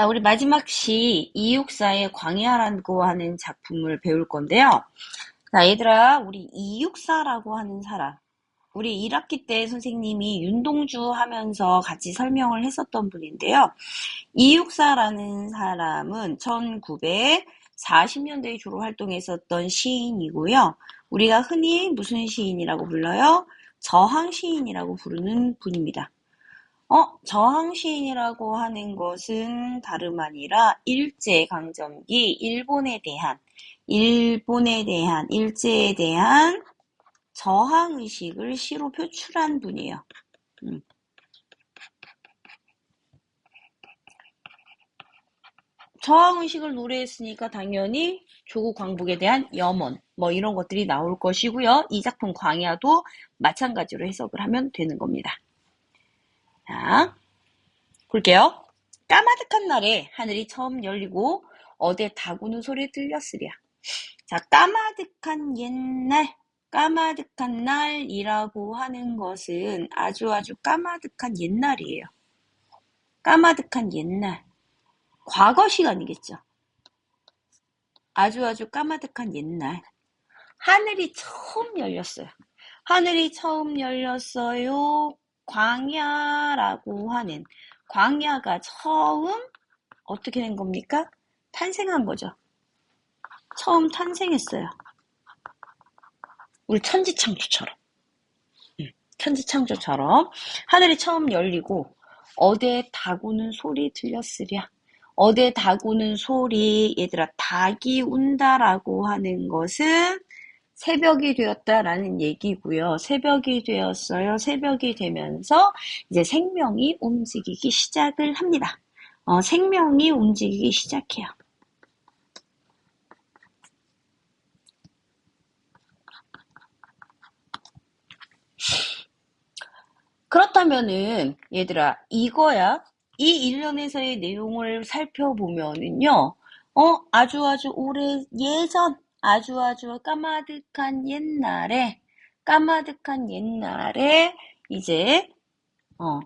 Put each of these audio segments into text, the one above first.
자, 우리 마지막 시 이육사의 광야라고 하는 작품을 배울 건데요. 자, 얘들아, 우리 이육사라고 하는 사람. 우리 1학기 때 선생님이 윤동주 하면서 같이 설명을 했었던 분인데요. 이육사라는 사람은 1940년대에 주로 활동했었던 시인이고요. 우리가 흔히 무슨 시인이라고 불러요? 저항 시인이라고 부르는 분입니다. 어, 저항 시인이라고 하는 것은 다름 아니라 일제강점기 일본에 대한 일본에 대한 일제에 대한 저항 의식을 시로 표출한 분이에요. 음. 저항 의식을 노래했으니까 당연히 조국 광복에 대한 염원 뭐 이런 것들이 나올 것이고요. 이 작품 광야도 마찬가지로 해석을 하면 되는 겁니다. 자, 볼게요. 까마득한 날에 하늘이 처음 열리고 어디 다구는 소리 들렸으랴. 자, 까마득한 옛날, 까마득한 날이라고 하는 것은 아주 아주 까마득한 옛날이에요. 까마득한 옛날. 과거 시간이겠죠. 아주 아주 까마득한 옛날. 하늘이 처음 열렸어요. 하늘이 처음 열렸어요. 광야라고 하는 광야가 처음 어떻게 된 겁니까? 탄생한 거죠. 처음 탄생했어요. 우리 천지창조처럼. 천지창조처럼 하늘이 처음 열리고 어디에 다구는 소리 들렸으랴. 어디에 다구는 소리 얘들아 닭이 운다라고 하는 것은 새벽이 되었다라는 얘기고요. 새벽이 되었어요. 새벽이 되면서 이제 생명이 움직이기 시작을 합니다. 어, 생명이 움직이기 시작해요. 그렇다면은 얘들아 이거야 이 일련에서의 내용을 살펴보면은요 어 아주 아주 오래 예전 아주 아주 까마득한 옛날에 까마득한 옛날에 이제 어,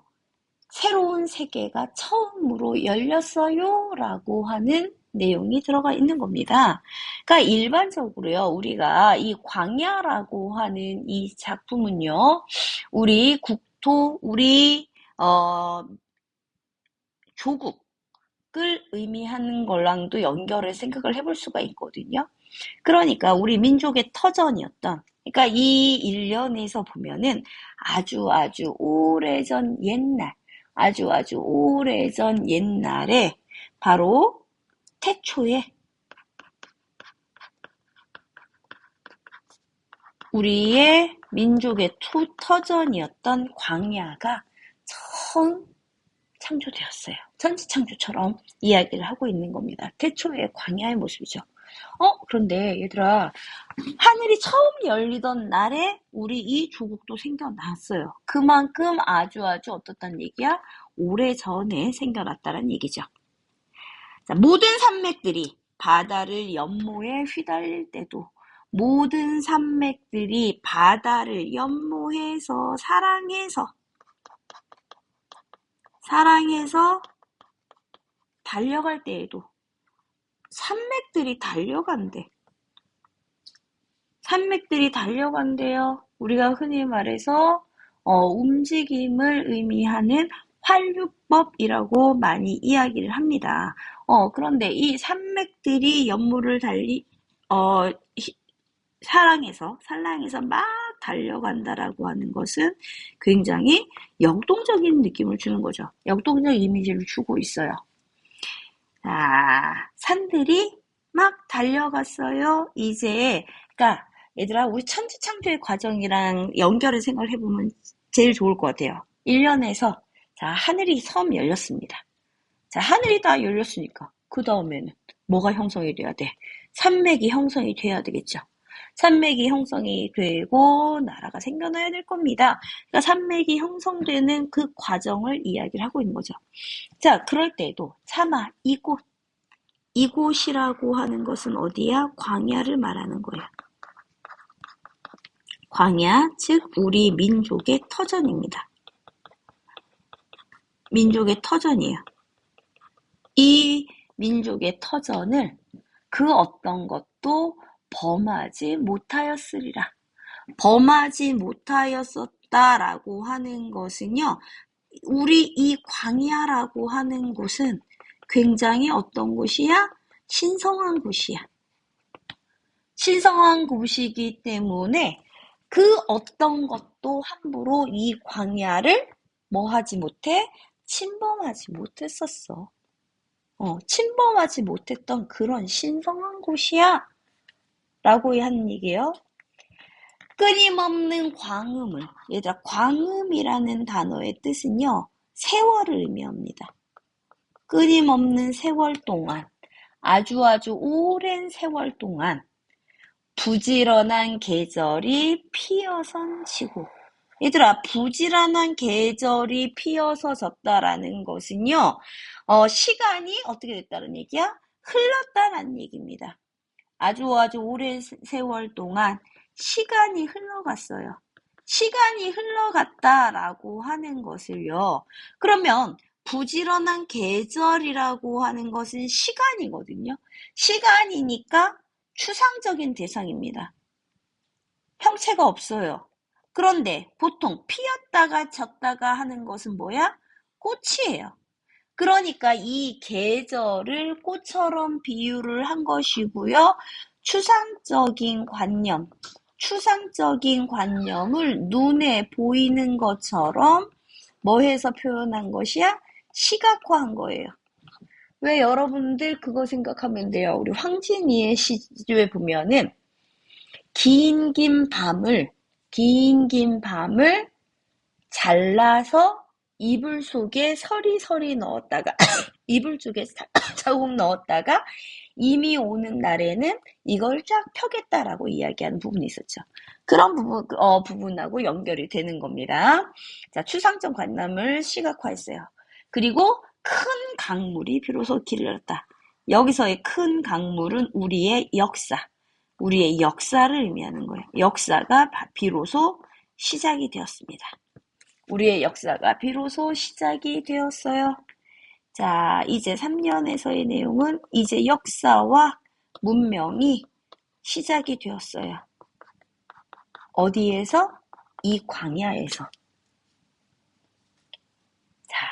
새로운 세계가 처음으로 열렸어요 라고 하는 내용이 들어가 있는 겁니다. 그러니까 일반적으로요, 우리가 이 광야라고 하는 이 작품은요, 우리 국토, 우리 어, 조국을 의미하는 걸랑도 연결을 생각을 해볼 수가 있거든요. 그러니까 우리 민족의 터전이었던 그러니까 이 일련에서 보면은 아주 아주 오래전 옛날 아주 아주 오래전 옛날에 바로 태초에 우리의 민족의 토, 터전이었던 광야가 처음 창조되었어요. 천지창조처럼 이야기를 하고 있는 겁니다. 태초의 광야의 모습이죠. 어, 그런데 얘들아, 하늘이 처음 열리던 날에 우리 이 조국도 생겨났어요. 그만큼 아주 아주 어떻단 얘기야? 오래 전에 생겨났다는 얘기죠. 자, 모든 산맥들이 바다를 연모에 휘달릴 때도 모든 산맥들이 바다를 연모해서 사랑해서 사랑해서 달려갈 때에도 산맥들이 달려간대. 산맥들이 달려간대요. 우리가 흔히 말해서 어, 움직임을 의미하는 활류법이라고 많이 이야기를 합니다. 어, 그런데 이 산맥들이 연물을 달리 어, 사랑해서 산랑해서 막 달려간다라고 하는 것은 굉장히 역동적인 느낌을 주는 거죠. 역동적 이미지를 주고 있어요. 아, 산들이 막 달려갔어요. 이제, 그러니까 얘들아, 우리 천지창조의 과정이랑 연결을 생각을 해보면 제일 좋을 것 같아요. 1년에서, 자, 하늘이 섬 열렸습니다. 자, 하늘이 다 열렸으니까, 그 다음에는 뭐가 형성이 돼야 돼? 산맥이 형성이 돼야 되겠죠. 산맥이 형성이 되고 나라가 생겨나야 될 겁니다. 그러니까 산맥이 형성되는 그 과정을 이야기를 하고 있는 거죠. 자, 그럴 때도 차마 이곳 이곳이라고 하는 것은 어디야? 광야를 말하는 거야. 광야, 즉 우리 민족의 터전입니다. 민족의 터전이에요. 이 민족의 터전을 그 어떤 것도 범하지 못하였으리라. 범하지 못하였었다라고 하는 것은요, 우리 이 광야라고 하는 곳은 굉장히 어떤 곳이야? 신성한 곳이야. 신성한 곳이기 때문에 그 어떤 것도 함부로 이 광야를 뭐 하지 못해? 침범하지 못했었어. 어, 침범하지 못했던 그런 신성한 곳이야. 라고 하는 얘기예요. 끊임없는 광음을, 얘들아, 광음이라는 단어의 뜻은요, 세월을 의미합니다. 끊임없는 세월 동안, 아주 아주 오랜 세월 동안, 부지런한 계절이 피어선 지구. 얘들아, 부지런한 계절이 피어서 졌다라는 것은요, 어, 시간이 어떻게 됐다는 얘기야? 흘렀다는 얘기입니다. 아주 아주 오랜 세월 동안 시간이 흘러갔어요. 시간이 흘러갔다라고 하는 것을요. 그러면 부지런한 계절이라고 하는 것은 시간이거든요. 시간이니까 추상적인 대상입니다. 형체가 없어요. 그런데 보통 피었다가 졌다가 하는 것은 뭐야? 꽃이에요. 그러니까 이 계절을 꽃처럼 비유를 한 것이고요. 추상적인 관념, 추상적인 관념을 눈에 보이는 것처럼 뭐 해서 표현한 것이야? 시각화한 거예요. 왜 여러분들 그거 생각하면 돼요. 우리 황진이의 시조에 보면은 긴 긴 밤을 긴 긴 밤을 잘라서 이불 속에 서리서리 넣었다가 이불 속에 자국 넣었다가 이미 오는 날에는 이걸 쫙 펴겠다라고 이야기하는 부분이 있었죠. 그런 부분, 어, 부분하고 연결이 되는 겁니다. 자, 추상적 관념을 시각화했어요. 그리고 큰 강물이 비로소 길을 잃었다. 여기서의 큰 강물은 우리의 역사, 우리의 역사를 의미하는 거예요. 역사가 비로소 시작이 되었습니다. 우리의 역사가 비로소 시작이 되었어요. 자, 이제 3년에서의 내용은 이제 역사와 문명이 시작이 되었어요. 어디에서? 이 광야에서. 자,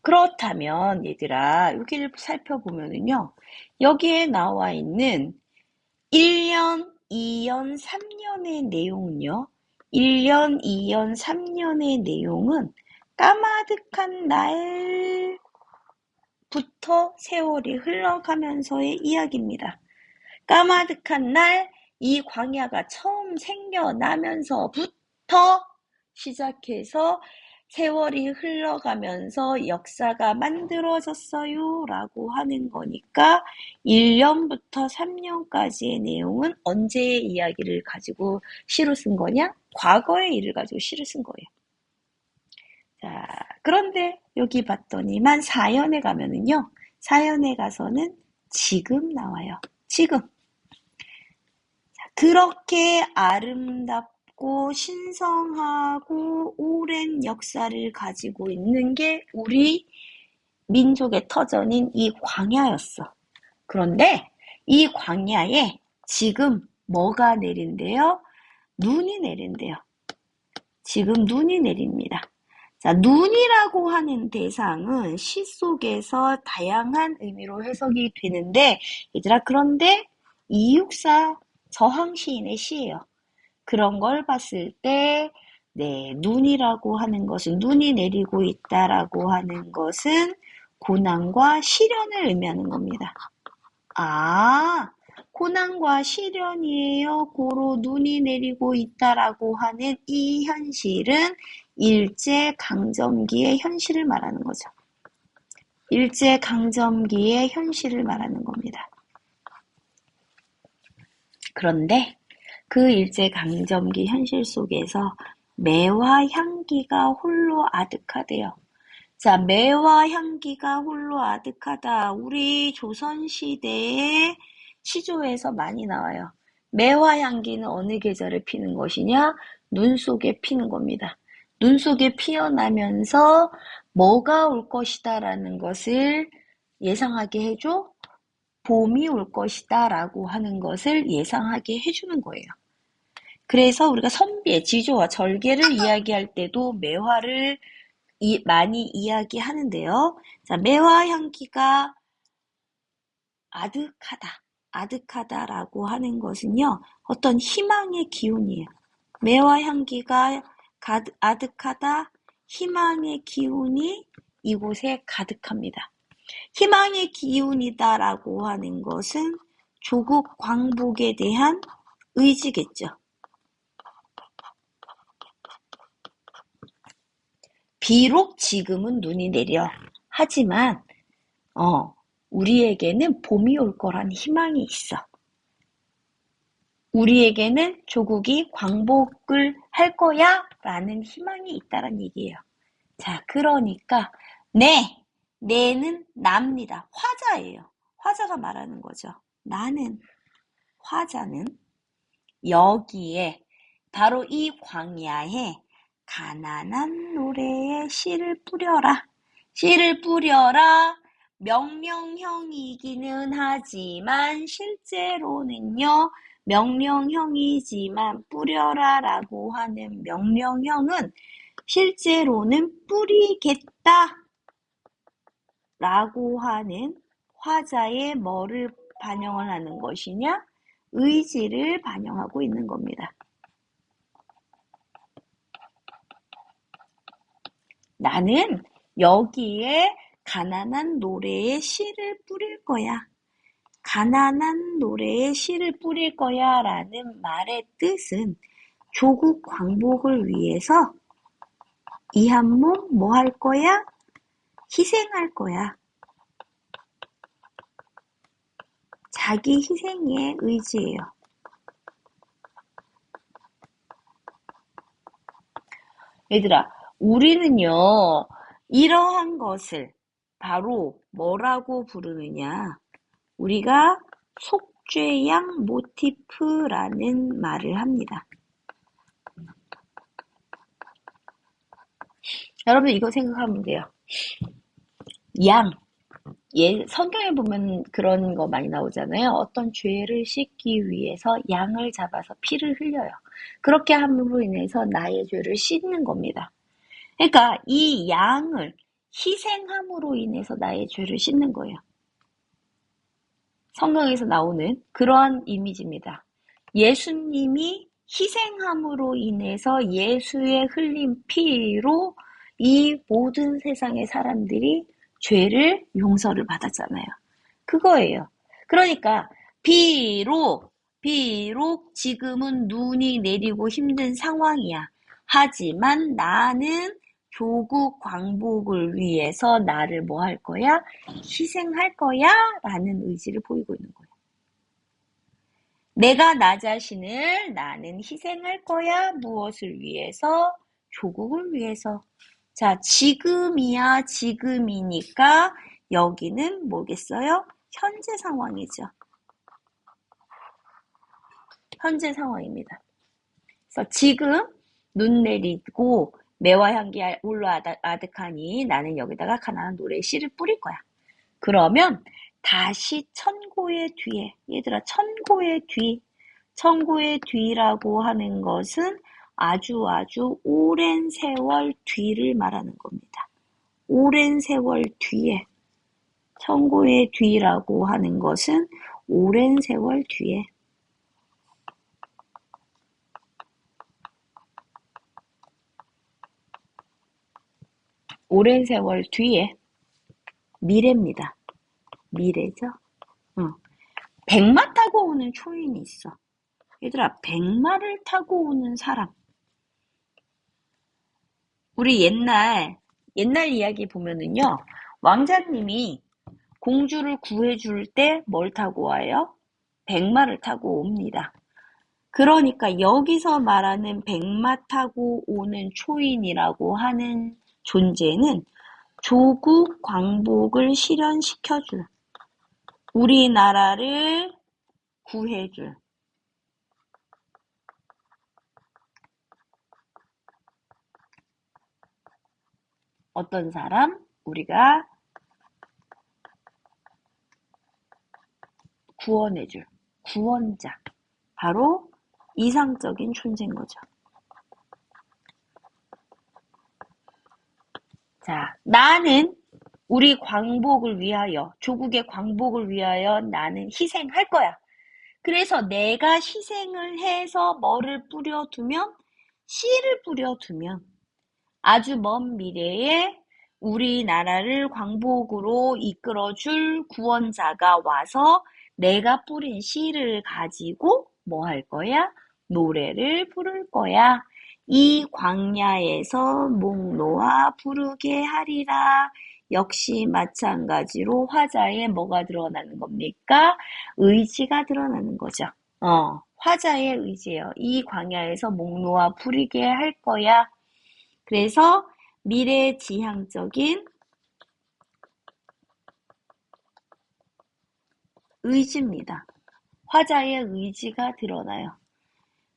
그렇다면 얘들아, 여기를 살펴보면은요. 여기에 나와 있는 1년, 2년, 3년의 내용은요. 1년, 2년, 3년의 내용은 까마득한 날부터 세월이 흘러가면서의 이야기입니다. 까마득한 날, 이 광야가 처음 생겨나면서부터 시작해서 세월이 흘러가면서 역사가 만들어졌어요 라고 하는 거니까 1년부터 3년까지의 내용은 언제의 이야기를 가지고 시로 쓴 거냐? 과거의 일을 가지고 시를 쓴 거예요. 자, 그런데 여기 봤더니만 사연에 가면은요. 사연에 가서는 지금 나와요. 지금. 자, 그렇게 아름답 깊고 신성하고 오랜 역사를 가지고 있는 게 우리 민족의 터전인 이 광야였어. 그런데 이 광야에 지금 뭐가 내린대요? 눈이 내린대요. 지금 눈이 내립니다. 자, 눈이라고 하는 대상은 시 속에서 다양한 의미로 해석이 되는데, 얘들아, 그런데 이육사 저항 시인의 시예요. 그런 걸 봤을 때, 네, 눈이라고 하는 것은, 눈이 내리고 있다라고 하는 것은 고난과 시련을 의미하는 겁니다. 아, 고난과 시련이에요. 고로 눈이 내리고 있다라고 하는 이 현실은 일제 강점기의 현실을 말하는 거죠. 일제 강점기의 현실을 말하는 겁니다. 그런데 그 일제강점기 현실 속에서 매와 향기가 홀로 아득하대요. 자, 매와 향기가 홀로 아득하다. 우리 조선시대의 시조에서 많이 나와요. 매와 향기는 어느 계절에 피는 것이냐? 눈 속에 피는 겁니다. 눈 속에 피어나면서 뭐가 올 것이다라는 것을 예상하게 해줘? 봄이 올 것이다 라고 하는 것을 예상하게 해주는 거예요. 그래서 우리가 선비의 지조와 절개를 이야기할 때도 매화를 이, 많이 이야기하는데요. 자, 매화 향기가 아득하다. 아득하다라고 하는 것은요. 어떤 희망의 기운이에요. 매화 향기가 가득, 아득하다. 희망의 기운이 이곳에 가득합니다. 희망의 기운이다라고 하는 것은 조국 광복에 대한 의지겠죠. 비록 지금은 눈이 내려 하지만 어 우리에게는 봄이 올 거란 희망이 있어. 우리에게는 조국이 광복을 할 거야 라는 희망이 있다란 얘기예요. 자, 그러니까 네, 네는 납니다. 화자예요. 화자가 말하는 거죠. 나는 화자는 여기에 바로 이 광야에 가난한 노래에 씨를 뿌려라. 씨를 뿌려라. 명령형이기는 하지만 실제로는요. 명령형이지만 뿌려라 라고 하는 명령형은 실제로는 뿌리겠다 라고 하는 화자의 뭐를 반영을 하는 것이냐? 의지를 반영하고 있는 겁니다. 나는 여기에 가난한 노래에 씨를 뿌릴 거야. 가난한 노래에 씨를 뿌릴 거야 라는 말의 뜻은 조국 광복을 위해서 이 한 몸 뭐 할 거야? 희생할 거야. 자기 희생의 의지예요. 얘들아, 우리는요, 이러한 것을 바로 뭐라고 부르느냐? 우리가 속죄양 모티프라는 말을 합니다. 여러분 이거 생각하면 돼요. 양. 예, 성경에 보면 그런 거 많이 나오잖아요. 어떤 죄를 씻기 위해서 양을 잡아서 피를 흘려요. 그렇게 함으로 인해서 나의 죄를 씻는 겁니다. 그러니까 이 양을 희생함으로 인해서 나의 죄를 씻는 거예요. 성경에서 나오는 그러한 이미지입니다. 예수님이 희생함으로 인해서 예수의 흘린 피로 이 모든 세상의 사람들이 죄를 용서를 받았잖아요. 그거예요. 그러니까 비록 비록 지금은 눈이 내리고 힘든 상황이야. 하지만 나는 조국 광복을 위해서 나를 뭐 할 거야? 희생할 거야? 라는 의지를 보이고 있는 거예요. 내가 나 자신을 나는 희생할 거야. 무엇을 위해서? 조국을 위해서. 자, 지금이야, 지금이니까 여기는 뭐겠어요? 현재 상황이죠. 현재 상황입니다. 그래서 지금 눈 내리고 매화 향기 올라 아득하니 나는 여기다가 가난한 노래 씨를 뿌릴 거야. 그러면 다시 천고의 뒤에 얘들아 천고의 뒤 천고의 뒤라고 하는 것은 아주 아주 오랜 세월 뒤를 말하는 겁니다. 오랜 세월 뒤에 천고의 뒤라고 하는 것은 오랜 세월 뒤에 오랜 세월 뒤에 미래입니다. 미래죠. 응. 백마 타고 오는 초인이 있어. 얘들아, 백마를 타고 오는 사람. 우리 옛날, 옛날 이야기 보면은요, 왕자님이 공주를 구해줄 때 뭘 타고 와요? 백마를 타고 옵니다. 그러니까 여기서 말하는 백마 타고 오는 초인이라고 하는 존재는 조국 광복을 실현시켜줄, 우리나라를 구해줄, 어떤 사람? 우리가 구원해줄 구원자 바로 이상적인 존재인 거죠. 자, 나는 우리 광복을 위하여, 조국의 광복을 위하여 나는 희생할 거야. 그래서 내가 희생을 해서 뭐를 뿌려두면, 씨를 뿌려두면 아주 먼 미래에 우리나라를 광복으로 이끌어줄 구원자가 와서 내가 뿌린 씨를 가지고 뭐 할 거야? 노래를 부를 거야. 이 광야에서 목 놓아 부르게 하리라. 역시 마찬가지로 화자에 뭐가 드러나는 겁니까? 의지가 드러나는 거죠. 어, 화자의 의지예요. 이 광야에서 목 놓아 부르게 할 거야. 그래서 미래 지향적인 의지입니다. 화자의 의지가 드러나요.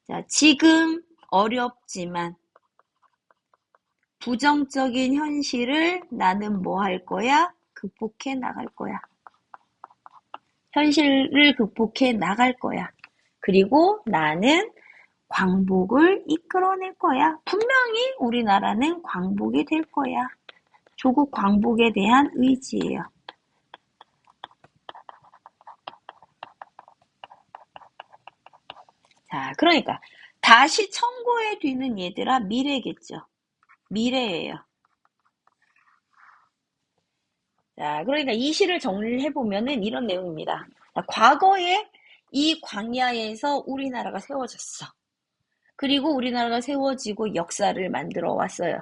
자, 지금 어렵지만 부정적인 현실을 나는 뭐 할 거야? 극복해 나갈 거야. 현실을 극복해 나갈 거야. 그리고 나는 광복을 이끌어낼 거야. 분명히 우리나라는 광복이 될 거야. 조국 광복에 대한 의지예요. 자, 그러니까 다시 청고에 뒤는 얘들아 미래겠죠. 미래예요. 자, 그러니까 이 시를 정리를 해보면은 이런 내용입니다. 자, 과거에 이 광야에서 우리나라가 세워졌어. 그리고 우리나라가 세워지고 역사를 만들어 왔어요.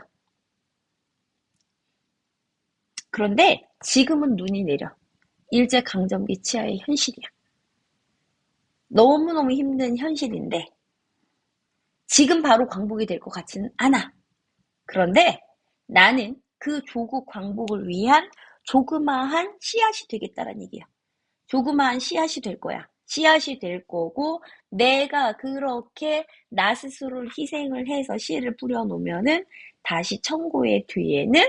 그런데 지금은 눈이 내려. 일제강점기 치하의 현실이야. 너무너무 힘든 현실인데 지금 바로 광복이 될 것 같지는 않아. 그런데 나는 그 조국 광복을 위한 조그마한 씨앗이 되겠다라는 얘기야. 조그마한 씨앗이 될 거야. 씨앗이 될 거고 내가 그렇게 나 스스로를 희생을 해서 씨를 뿌려놓으면은 다시 천고의 뒤에는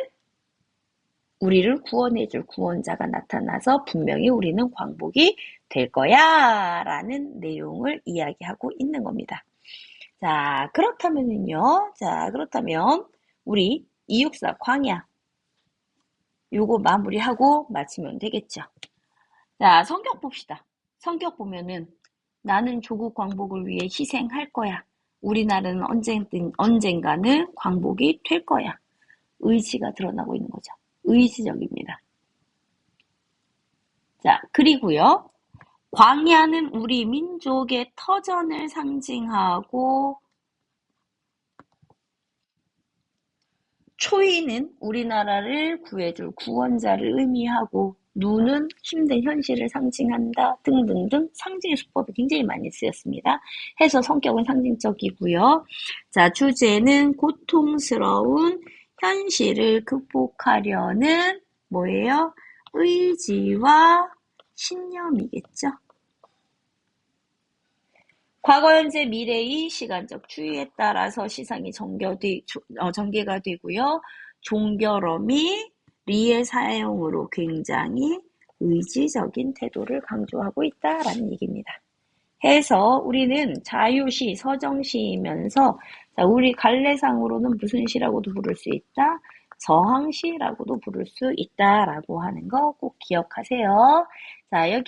우리를 구원해줄 구원자가 나타나서 분명히 우리는 광복이 될 거야 라는 내용을 이야기하고 있는 겁니다. 자, 그렇다면은요. 자, 그렇다면 우리 264 광야 요거 마무리하고 마치면 되겠죠. 자, 성격 봅시다. 성격 보면은 나는 조국 광복을 위해 희생할 거야. 우리나라는 언젠든 언젠가는 광복이 될 거야. 의지가 드러나고 있는 거죠. 의지적입니다. 자, 그리고요. 광야는 우리 민족의 터전을 상징하고 초이는 우리나라를 구해줄 구원자를 의미하고 눈은 힘든 현실을 상징한다 등등등 상징의 수법이 굉장히 많이 쓰였습니다. 해서 성격은 상징적이고요. 자 주제는 고통스러운 현실을 극복하려는 뭐예요? 의지와 신념이겠죠. 과거, 현재, 미래의 시간적 추이에 따라서 시상이 전개되, 어, 전개가 되고요. 종결음이 리의 사용으로 굉장히 의지적인 태도를 강조하고 있다라는 얘기입니다. 해서 우리는 자유시, 서정시이면서 우리 갈래상으로는 무슨 시라고도 부를 수 있다? 저항시라고도 부를 수 있다라고 하는 거 꼭 기억하세요. 자, 여기